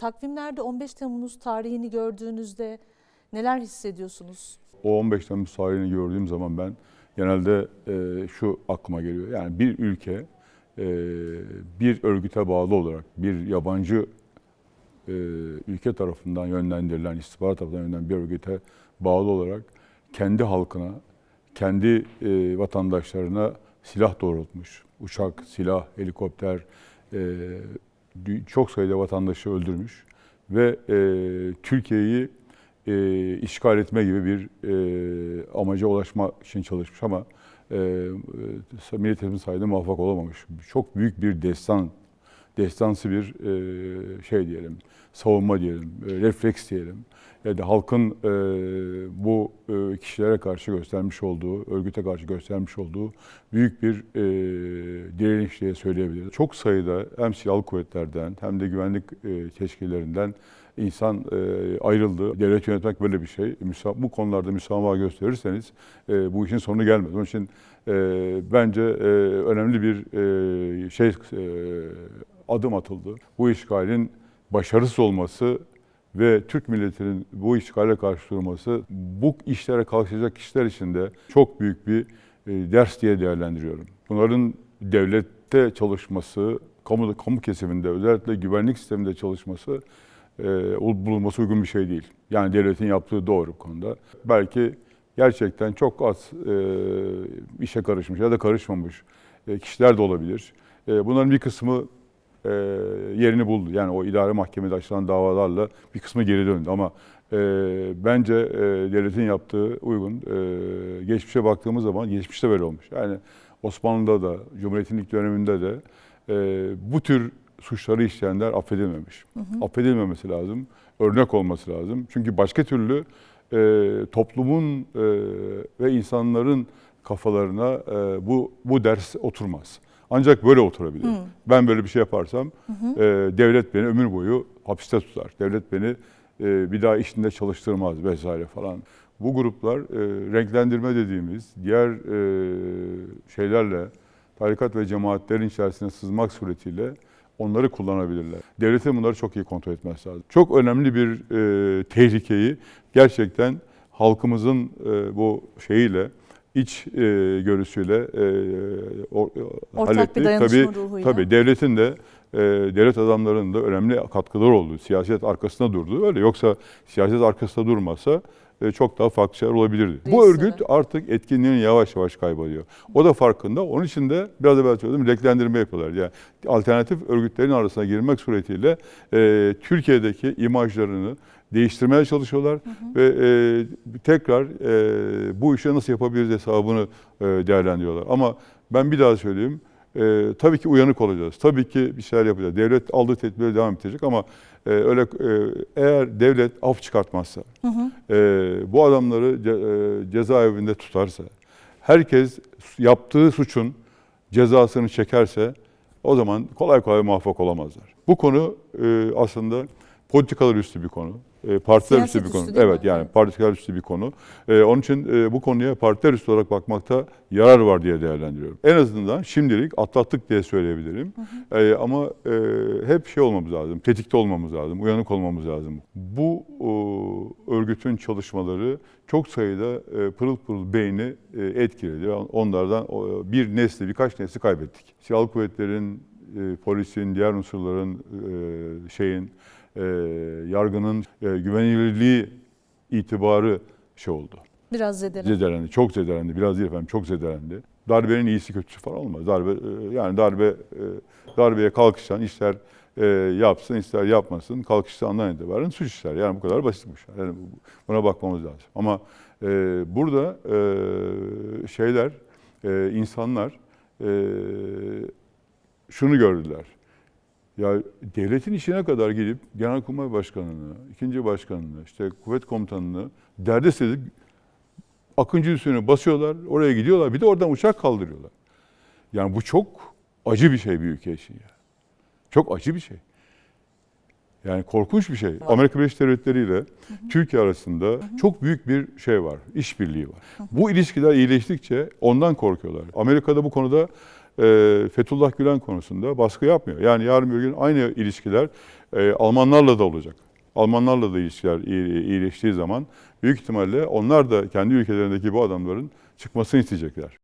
Takvimlerde 15 Temmuz tarihini gördüğünüzde neler hissediyorsunuz? O 15 Temmuz tarihini gördüğüm zaman ben genelde e, şu aklıma geliyor. Yani bir ülke e, bir örgüte bağlı olarak bir yabancı e, ülke tarafından yönlendirilen, istihbarat tarafından yönlendirilen bir örgüte bağlı olarak kendi halkına, kendi e, vatandaşlarına silah doğrultmuş. Uçak, silah, helikopter, e, çok sayıda vatandaşı öldürmüş ve e, Türkiye'yi e, işgal etme gibi bir e, amaca ulaşmak için çalışmış ama e, e, milletimizin sayede muvaffak olamamış. Çok büyük bir destan, destansı bir e, şey diyelim, savunma diyelim, e, refleks diyelim. Ya da halkın e, bu e, kişilere karşı göstermiş olduğu, örgüte karşı göstermiş olduğu büyük bir e, direniş diye söyleyebiliriz. Çok sayıda hem silahlı kuvvetlerden hem de güvenlik e, teşkillerinden insan e, ayrıldı. Devlet yönetmek böyle bir şey. Müsa- bu konularda müsamaha gösterirseniz e, bu işin sonu gelmez. Onun için e, bence e, önemli bir e, şey e, adım atıldı. Bu işgalin başarısız olması ve Türk milletinin bu işgale karşı durması bu işlere kalkışacak kişiler için de çok büyük bir e, ders diye değerlendiriyorum. Bunların devlette çalışması, kamu, kamu kesiminde özellikle güvenlik sisteminde çalışması e, bulunması uygun bir şey değil. Yani devletin yaptığı doğru bu konuda. Belki gerçekten çok az e, işe karışmış ya da karışmamış e, kişiler de olabilir. E, bunların bir kısmı e, yerini buldu. Yani o idare mahkemede açılan davalarla bir kısmı geri döndü ama e, bence e, devletin yaptığı uygun. E, geçmişe baktığımız zaman geçmişte böyle olmuş. Yani Osmanlı'da da, Cumhuriyet'in ilk döneminde de e, bu tür suçları işleyenler affedilmemiş. Affedilmemesi lazım, örnek olması lazım. Çünkü başka türlü e, toplumun e, ve insanların kafalarına e, bu bu ders oturmaz. Ancak böyle oturabilir. Hı. Ben böyle bir şey yaparsam e, devlet beni ömür boyu hapiste tutar. Devlet beni e, bir daha işinde çalıştırmaz vesaire falan. Bu gruplar e, renklendirme dediğimiz diğer e, şeylerle tarikat ve cemaatlerin içerisine sızmak suretiyle onları kullanabilirler. Devletin bunları çok iyi kontrol etmesi lazım. Çok önemli bir e, tehlikeyi gerçekten halkımızın e, bu şeyiyle iç e, görüsüyle e, o, Ortak hallettik. bir dayanışma tabii, ruhuyla. Tabii devletin de e, devlet adamlarının da önemli katkıları oldu. Siyaset arkasında durdu. Öyle yoksa siyaset arkasında durmasa e, çok daha farklı şeyler olabilirdi. Bu Değilse de. örgüt artık etkinliğini yavaş yavaş kaybediyor. O da farkında. Onun için de biraz evvel söyledim renklendirme yapıyorlar. Yani alternatif örgütlerin arasına girmek suretiyle e, Türkiye'deki imajlarını değiştirmeye çalışıyorlar ve e, tekrar e, bu işi nasıl yapabiliriz hesabını e, değerlendiriyorlar. Ama ben bir daha söyleyeyim. E, tabii ki uyanık olacağız. Tabii ki bir şeyler yapacağız. Devlet aldığı tedbirleri devam edecek ama e, öyle e, eğer devlet af çıkartmazsa, e, bu adamları ce- e, cezaevinde tutarsa, herkes yaptığı suçun cezasını çekerse o zaman kolay kolay muvaffak olamazlar. Bu konu e, aslında politikalar üstü bir konu. E, partiler Siyaset üstü bir konu. üstü değil mi? evet yani Evet. partiler üstü bir konu. E, onun için e, bu konuya partiler üstü olarak bakmakta yarar var diye değerlendiriyorum. En azından şimdilik atlattık diye söyleyebilirim. E, ama e, hep şey olmamız lazım, tetikte olmamız lazım, uyanık olmamız lazım. Bu e, örgütün çalışmaları çok sayıda e, pırıl pırıl beyni e, etkiledi. Onlardan o, bir nesli, birkaç nesli kaybettik. Silahlı kuvvetlerin, e, polisin, diğer unsurların, e, şeyin, e, yargının e, güvenilirliği, itibarı şey oldu. Biraz zedelendi. Zedelendi, çok zedelendi. Biraz değil efendim, çok zedelendi. Darbenin iyisi kötüsü falan olmaz. Darbe e, yani darbe e, darbeye kalkışan işler e, yapsın, ister yapmasın, kalkıştığından itibaren suç işler. Yani bu kadar basit bu işler. Yani bu- buna bakmamız lazım. Ama e, burada e, şeyler, e, insanlar e, şunu gördüler. Ya devletin içine kadar gidip Genelkurmay Başkanı'nı, ikinci başkanını, işte kuvvet komutanını derdest edip Akıncı üstüne basıyorlar, oraya gidiyorlar. Bir de oradan uçak kaldırıyorlar. Yani bu çok acı bir şey bir ülke için ya. Çok acı bir şey. Yani korkunç bir şey. Amerika Birleşik Devletleri ile Türkiye arasında çok büyük bir şey var, işbirliği var. Bu ilişkiler iyileştikçe ondan korkuyorlar. Amerika'da bu konuda e, Fethullah Gülen konusunda baskı yapmıyor. Yani yarın bir gün aynı ilişkiler e, Almanlarla da olacak. Almanlarla da ilişkiler iyi- iyileştiği zaman büyük ihtimalle onlar da kendi ülkelerindeki bu adamların çıkmasını isteyecekler.